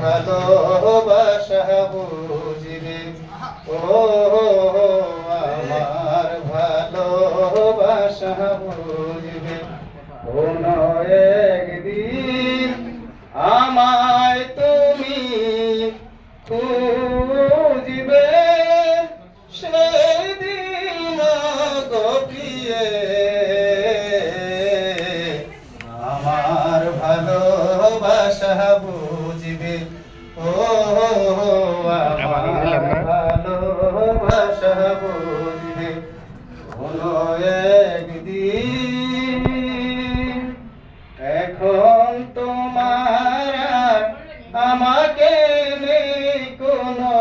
ভালোবাসা বুঝবে। ও আমার ভালোবাসা বুঝবে। কোন একদিন আমায় তুমি খুঁজবে। সেদিন গোপিয়ে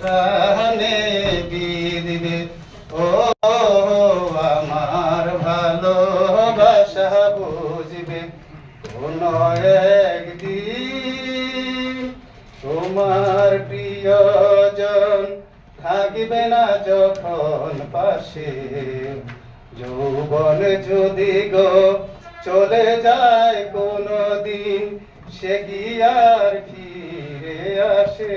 প্রাণে বিদিবে ও আমার ভালোবাসা বুঝবে। কোন একদিন তোমার প্রিয়জন থাকবে না যখন পাশে। যৌবন যদি গো চলে যায় কোনো দিন সে কি আর ফিরে আসে?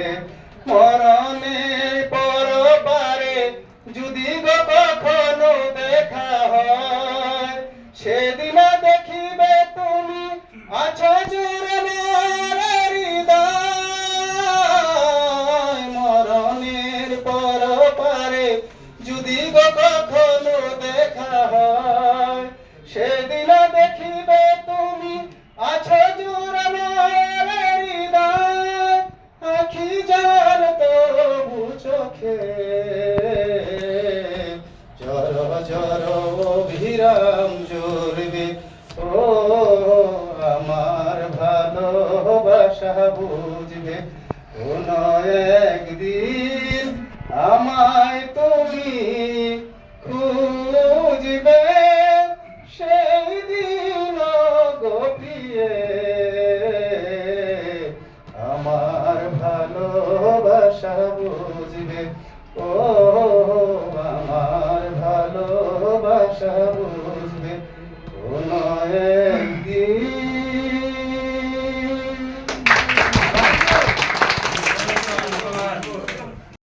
চোখে। জর জর অভিরাম জোরবে ও, আমার ভালোবাসা বুঝবে। কোন একদিন আমায় তুমি খুঁজবে। সেই দিন গোপিয়ে আমার ভালোবাসা বুঝবে।